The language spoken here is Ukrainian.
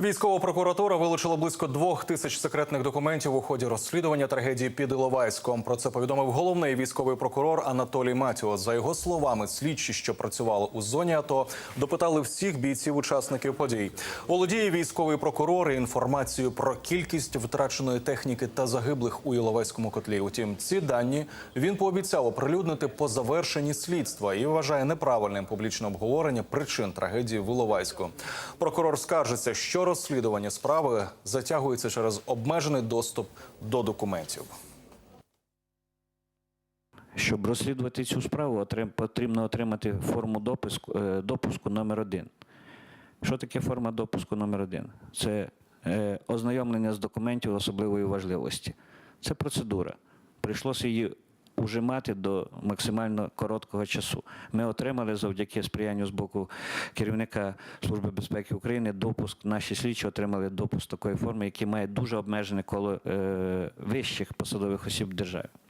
Військова прокуратура вилучила близько двох тисяч секретних документів у ході розслідування трагедії під Іловайськом. Про це повідомив головний військовий прокурор Анатолій Матіо. За його словами, слідчі, що працювали у зоні АТО, допитали всіх бійців-учасників подій. Володіє військовий прокурор і інформацією про кількість втраченої техніки та загиблих у Іловайському котлі. Утім, ці дані він пообіцяв оприлюднити по завершенні слідства і вважає неправильним публічне обговорення причин трагедії в Іловайську. Прокурор скаржиться, що розслідування справи затягується через обмежений доступ до документів. Щоб розслідувати цю справу, потрібно отримати форму допуску, е, допуску номер один. Що таке форма допуску номер один? Це е, ознайомлення з документів особливої важливості. Це процедура. Прийшлося її ужимати до максимально короткого часу. Ми отримали завдяки сприянню з боку керівника Служби безпеки України допуск. Наші слідчі отримали допуск такої форми, який має дуже обмежене коло е, вищих посадових осіб держави.